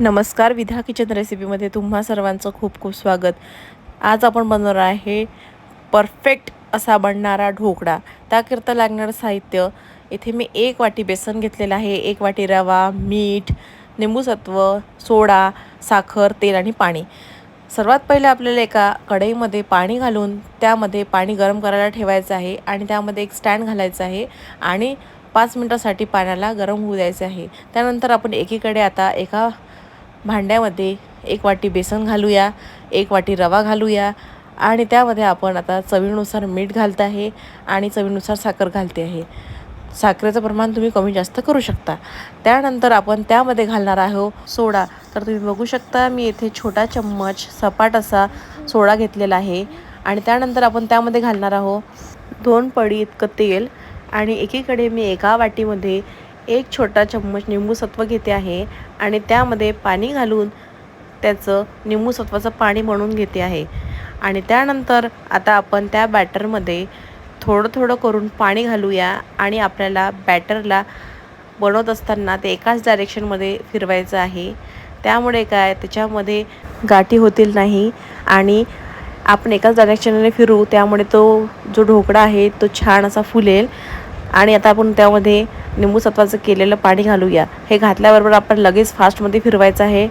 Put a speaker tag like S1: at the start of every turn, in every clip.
S1: नमस्कार विधा किचन रेसिपीमध्ये तुम्हा सर्वांचं खूप खूप स्वागत. आज आपण बनवणार आहे परफेक्ट असा बनणारा ढोकळा. त्याकरिता लागणारं साहित्य. इथे मी एक वाटी बेसन घेतलेलं आहे एक वाटी रवा मीठ निंबूसत्व सोडा साखर तेल आणि पाणी. सर्वात पहिले आपल्याला एका कढईमध्ये पाणी घालून त्यामध्ये पाणी गरम करायला ठेवायचं आहे आणि त्यामध्ये एक स्टँड घालायचं आहे आणि पाच मिनटासाठी पाण्याला गरम होऊ द्यायचं आहे. त्यानंतर आपण एकीकडे आता एका भांड्यामध्ये एक वाटी बेसन घालूया एक वाटी रवा घालूया आणि त्यामध्ये आपण आता चवीनुसार मीठ घालत आहे आणि चवीनुसार साखर घालते आहे. साखरेचं प्रमाण तुम्ही कमी जास्त करू शकता. त्यानंतर आपण त्यामध्ये घालणार आहोत सोडा. तर तुम्ही बघू शकता मी इथे छोटा चम्मच सपाट असा सोडा घेतलेला आहे आणि त्यानंतर आपण त्यामध्ये घालणार आहोत दोन पडी इतकं तेल आणि एकीकडे मी एका वाटीमध्ये एक छोटा चम्मच निंबूसत्व घेते आहे आणि त्यामध्ये पाणी घालून त्याचं निंबूसत्वाचं पाणी बनवून घेते आहे. आणि त्यानंतर आता आपण त्या बॅटरमध्ये थोडं थोडं करून पाणी घालूया आणि आपल्याला बॅटरला बनवत असताना ते एकाच डायरेक्शनमध्ये फिरवायचं आहे. त्यामुळे काय त्याच्यामध्ये गाठी होतील नाही आणि आपण एकाच डायरेक्शनने फिरू त्यामुळे तो जो ढोकळा आहे तो छान असा फुलेल आणि आता आपण त्यामध्ये निंबूसत्वाचं केलेलं पाणी घालूया. हे घातल्याबरोबर आपण लगेच फास्टमध्ये फिरवायचं आहे.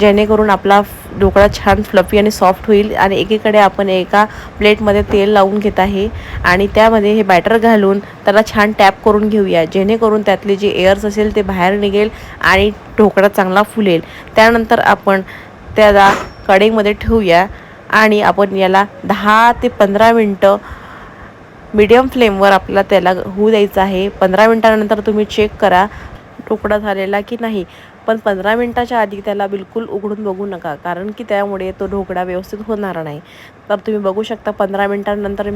S1: जेणेकरून आपला ढोकळा छान फ्लफी आणि सॉफ्ट होईल आणि एकीकडे आपण एका प्लेटमध्ये तेल लावून घेत आहे. आणि त्यामध्ये हे बॅटर घालून त्याला छान टॅप करून घेऊया. जेणेकरून त्यातले जे एअर्स असेल ते बाहेर निघेल आणि ढोकळा चांगला फुलेल. त्यानंतर आपण त्याला कढईमध्ये ठेवूया आणि आपण याला दहा ते पंधरा मिनटं मीडियम फ्लेमवर आपल्याला त्याला होऊ द्यायचं आहे. पंधरा मिनटानंतर तुम्ही चेक करा तुकडा झालेला की नाही. पण पंधरा मिनटाच्या आधी त्याला बिलकुल उघडून बघू नका कारण की त्यामुळे तो ढोकळा व्यवस्थित होणार नाही. तर तुम्ही बघू शकता पंधरा मिनटानंतर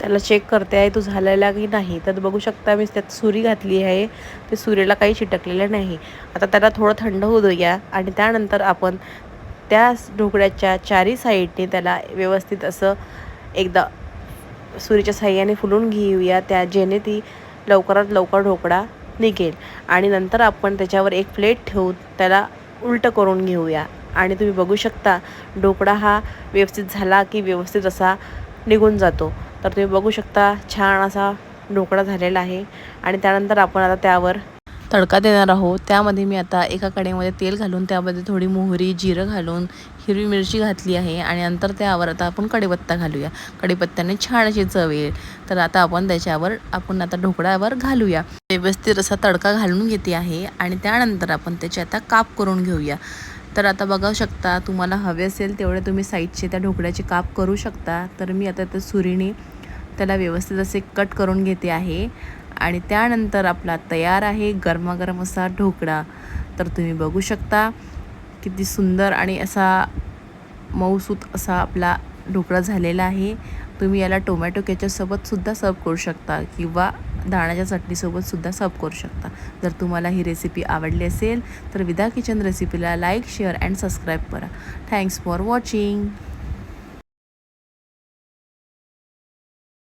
S1: त्याला चेक करते आहे तो झालेला की नाही. तर बघू शकता मी त्यात सुरी घातली आहे. ते सुरीला काही चिटकलेलं नाही. आता त्याला थोडं थंड होऊ देऊया आणि त्यानंतर आपण त्या ढोकळ्याच्या चारी साईडने त्याला व्यवस्थित असं एकदा सुरीच्या साह्याने फुलून घेऊया त्या जेणे ती लवकरात लवकर ढोकळा निघेल. आणि नंतर आपण त्याच्यावर एक प्लेट ठेवून त्याला उलटं करून घेऊया. आणि तुम्ही बघू शकता ढोकळा हा व्यवस्थित झाला की व्यवस्थित असा निघून जातो. तर तुम्ही बघू शकता छान असा ढोकळा झालेला आहे. आणि त्यानंतर आपण आता त्यावर तडका देणार आहोत. त्यामध्ये मी आता एका कडेमध्ये तेल घालून त्यामध्ये थोडी मोहरी जिरं घालून हिरवी मिरची घातली आहे आणि नंतर त्यावर आता आपण कढीपत्ता घालूया. कढीपत्त्याने छान अशी चव येईल. तर आता आपण त्याच्यावर आपण आता ढोकळ्यावर घालूया. व्यवस्थित असा तडका घालून घेते आहे आणि त्यानंतर आपण त्याचे आता काप करून घेऊया. तर आता बघू शकता तुम्हाला हवे असेल तेवढे तुम्ही साईडचे त्या ढोकळ्याचे काप करू शकता. तर मी आता त्या सुरीने त्याला व्यवस्थित असे कट करून घेते आहे. आणि त्यानंतर आपला तयार आहे गरमागरम असा ढोकळा. तर तुम्ही बघू शकता किती सुंदर आणि असा मऊसूत असा आपला ढोकळा झालेला आहे. तुम्ही याला टोमॅटो केचपसोबतसुद्धा सर्व करू शकता किंवा दाण्याच्या चटणीसोबतसुद्धा सर्व करू शकता. जर तुम्हाला ही रेसिपी आवडली असेल तर विदा किचन रेसिपीला लाईक शेअर अँड सबस्क्राईब करा. Thanks for watching.